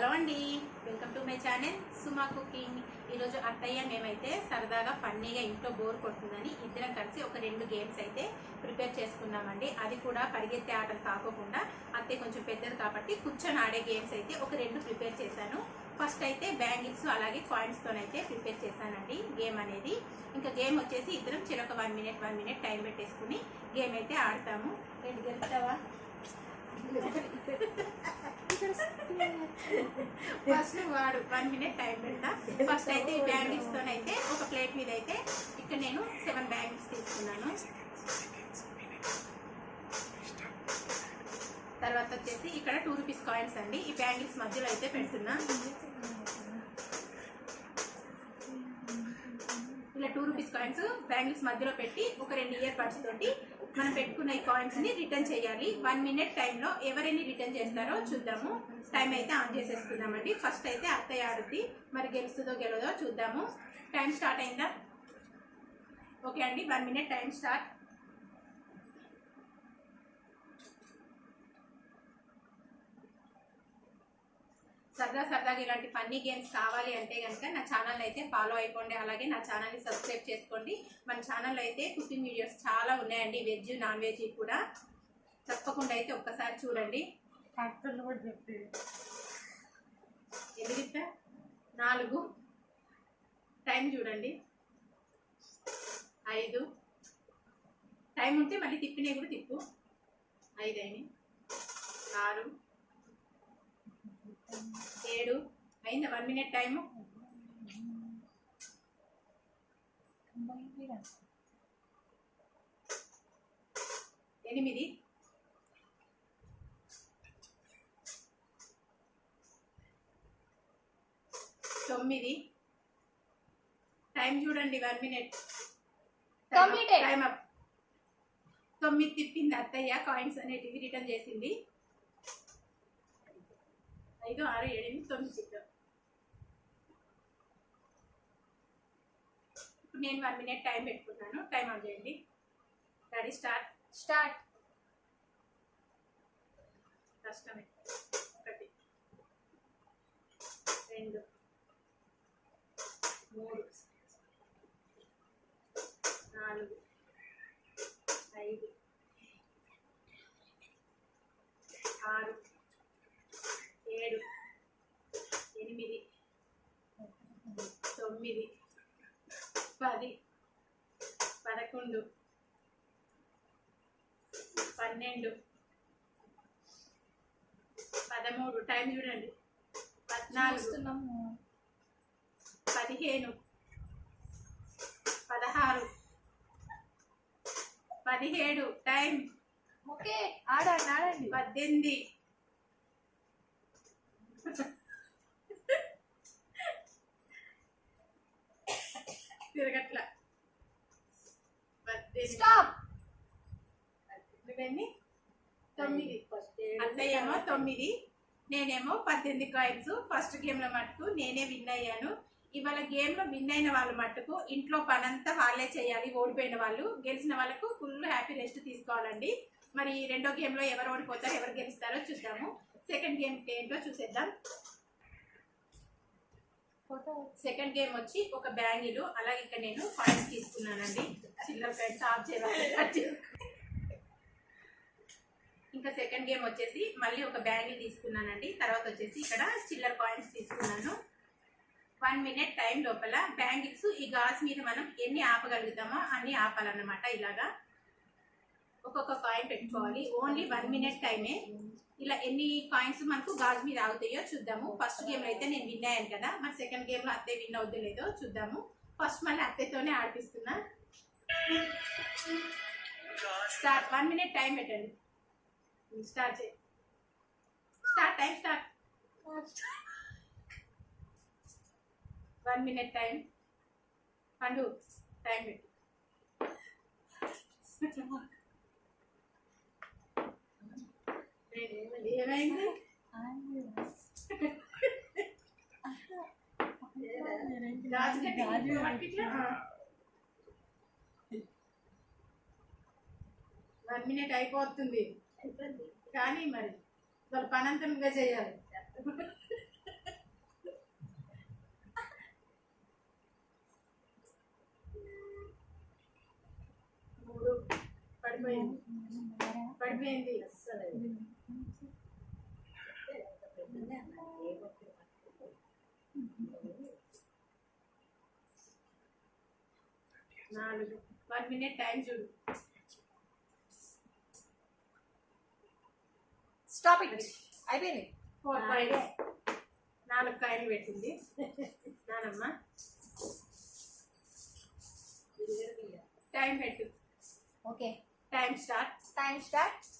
Hello అండి. Welcome to my channel Suma cooking. ఈరోజు అత్తయ్య మేమైతే సరదాగా ఫన్నీగా ఇంట్లో బోర్ కొడుతుందని ఇద్దరం కలిసి ఒక రెండు గేమ్స్ అయితే ప్రిపేర్ చేసుకున్నామండి. అది కూడా పరిగెత్తే ఆటలు కాకోకుండా అత్తయ్య కొంచెం పెద్దది కాబట్టి కూర్చొని ఆడే గేమ్స్ అయితే ఒక రెండు ప్రిపేర్ చేశాను. ఫస్ట్ అయితే బ్యాంగిల్స్ అలాగే కాయిన్స్తోనైతే ప్రిపేర్ చేశానండి గేమ్ అనేది. ఇంకా గేమ్ వచ్చేసి ఇద్దరం చిరొక one minute one minute time పెట్టేసుకుని గేమ్ అయితే ఆడతాము. రెండు గెలుస్తావా ఫస్ట్ వాడు వన్ మినిట్ టైం పెడతా. ఫస్ట్ అయితే ఈ బ్యాంగిల్స్ తోనైతే ఒక ప్లేట్ మీద అయితే ఇక్కడ నేను సెవెన్ బ్యాంగిల్స్ తీసుకున్నాను. తర్వాత వచ్చేసి ఇక్కడ టూ రూపీస్ కాయిన్స్ అండి. ఈ బ్యాంగిల్స్ మధ్యలో అయితే పెడుతున్నా. రూపీస్ కాయిన్స్ బ్యాంగిల్స్ మధ్యలో పెట్టి ఒక రెండు ఇయర్ బడ్స్ తోటి మనం పెట్టుకున్న ఈ కాయిన్స్ని రిటర్న్ చేయాలి. వన్ మినిట్ టైంలో ఎవరైనా రిటర్న్ చేస్తారో చూద్దాము. టైం అయితే ఆన్ చేసేసుకుందామండి. ఫస్ట్ అయితే అత్తయ్య ఆడుద్ది మరి గెలుస్తుందో గెలదో చూద్దాము. టైం స్టార్ట్ అయిందా? ఓకే అండి. వన్ మినిట్ టైం స్టార్ట్ సరదా సరదాగా ఇలాంటి ఫన్నీ గేమ్స్ కావాలి అంటే కనుక నా ఛానల్ అయితే ఫాలో అయిపోండి. అలాగే నా ఛానల్ని సబ్స్క్రైబ్ చేసుకోండి. మన ఛానల్లో అయితే కుకింగ్ వీడియోస్ చాలా ఉన్నాయండి. వెజ్ నాన్ వెజ్ కూడా తప్పకుండా అయితే ఒక్కసారి చూడండి. ఎదిగిట నాలుగు. టైం చూడండి. ఐదు. టైం ఉంటే మళ్ళీ తిప్పినవి కూడా తిప్పు. ఐదు అయినాయి. ఆరు. ఏడు? అయిందా? One minute time? ఎనిమిది? తొమ్మిది? టైం చూడండి వన్ మినిట్. Time up. తొమ్మిది తిప్పింది అత్తయ్య కాయిన్స్ అనేటివి రిటర్న్ చేసింది. ఐదు ఆరు ఏడు ఎనిమిది తొమ్మిది చిత్రం ఇప్పుడు నేను వన్ మినిట్ టైం పెట్టుకున్నాను. టైం ఆన్ చేయండి. Ready start start. కష్టమే. ఒకటి. రెండు మూడు నాలుగు ఐదు ఆరు ఏడు ఎనిమిది తొమ్మిది పది పదకొండు పన్నెండు పదమూడు. టైం చూడండి. పద్నాలుగు పదిహేను పదహారు పదిహేడు. టైం ఓకే ఆడండి ఆడండి. పద్దెనిమిది. తిరగట్ల. తొమ్మిది. అత్తయ్యేమో తొమ్మిది. నేనేమో పద్దెనిమిది కాయిన్స్. ఫస్ట్ గేమ్లో మటుకు నేనే విన్ అయ్యాను. ఇవాళ గేమ్లో విన్ అయిన వాళ్ళ మటుకు ఇంట్లో పనంతా వాళ్ళే చేయాలి. ఓడిపోయిన వాళ్ళు గెలిచిన వాళ్ళకు ఫుల్ హ్యాపీ రెస్ట్ తీసుకోవాలండి. మరి రెండో గేమ్లో ఎవరు ఓడిపోతారో ఎవరు గెలుస్తారో చూద్దాము. సెకండ్ గేమ్ ఏంటో చూసేద్దాం. సెకండ్ గేమ్ వచ్చి ఒక బ్యాంగిల్ అలాగే ఇక్కడ నేను కాయిన్స్ తీసుకున్నానండి. చిల్లర ఫ్రెండ్స్ ఆఫ్ చేయాలి. ఇంకా సెకండ్ గేమ్ వచ్చేసి మళ్ళీ ఒక బ్యాంగిల్ తీసుకున్నానండి. తర్వాత వచ్చేసి ఇక్కడ చిల్లర కాయిన్స్ తీసుకున్నాను. వన్ మినిట్ టైం లోపల బ్యాంగిల్స్ ఈ గాజ్ మీద మనం ఎన్ని ఆపగలుగుతామో అన్ని ఆపాలన్నమాట ఇలాగా. ఒక్కొక్క కాయిన్ పెట్టుకోవాలి. ఓన్లీ వన్ మినిట్ టైమే ఇలా ఎన్ని కాయిన్స్ మనకు గాజు మీద ఆగుతాయో చూద్దాము. ఫస్ట్ గేమ్ అయితే నేను విన్ అయ్యాను కదా. మరి సెకండ్ గేమ్లో విన్ అవుద్దో లేదో చూద్దాము. ఫస్ట్ మళ్ళీ అత్తయ్యతోనే ఆడిపిస్తున్నా. స్టార్ట్ వన్ మినిట్ టైం పెట్టండి. స్టార్ట్ చే start time start one minute time పండు టైం పెట్టు. ఏమైంది వన్ మినిట్ అయిపోతుంది కానీ మరి వాళ్ళ పనంతా చేయాలి పడిపోయింది పడిపోయింది అస్సలు నాలుగు. వన్ మినిట్ టైం చూడు. స్టాప్ ఇట్ అయిపోయింది. Four points. నాలుగు కాయలు పెట్టింది. నానమ్మ. టైం పెట్టు. Okay. Time start. Time start.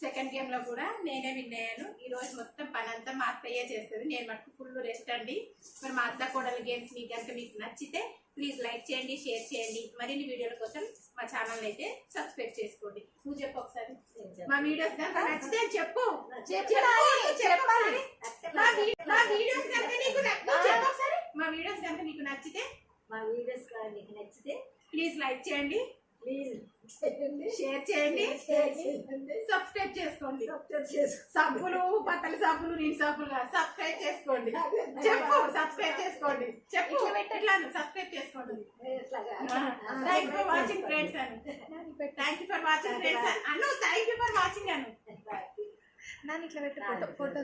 Second గేమ్లో కూడా నేనే విన్ అయ్యాను. ఈ రోజు మొత్తం పని అంతా మా అత్తయ్య చేస్తుంది. నేను మటుకు ఫుల్ రెస్ట్ అండి. మరి మా అత్త కోడల గేమ్స్ మీకు కనుక మీకు నచ్చితే ప్లీజ్ లైక్ చేయండి షేర్ చేయండి. మరిన్ని వీడియోల కోసం మా ఛానల్ అయితే సబ్స్క్రైబ్ చేసుకోండి. నువ్వు చెప్పు ఒకసారి. మా వీడియోస్ కనుక నచ్చితే చెప్పు. చెప్పాలి. మా వీడియోస్ కనుక నీకు మా వీడియోస్ కనుక నచ్చితే మా వీడియోస్ నచ్చితే ప్లీజ్ లైక్ చేయండి. ప్లీజ్ షేర్ చేయండి. సబ్స్క్రైబ్ చేసుకోండి. సబ్బులు బట్టల సబ్బులు నీటి సబ్బులు సబ్స్క్రైబ్ చేసుకోండి. చెప్పు. సబ్స్క్రైబ్ చేసుకోండి. చెప్పు. ఇట్లా పెట్టు. ఇట్లా సబ్స్క్రైబ్ చేసుకోండి. థ్యాంక్ ఫర్ వాచింగ్ ఫ్రెండ్స్ అని. Thank you for watching friends Anu. Thank you for watching అను. నన్ను ఇట్లా పెట్టి ఫోటో ఫోటో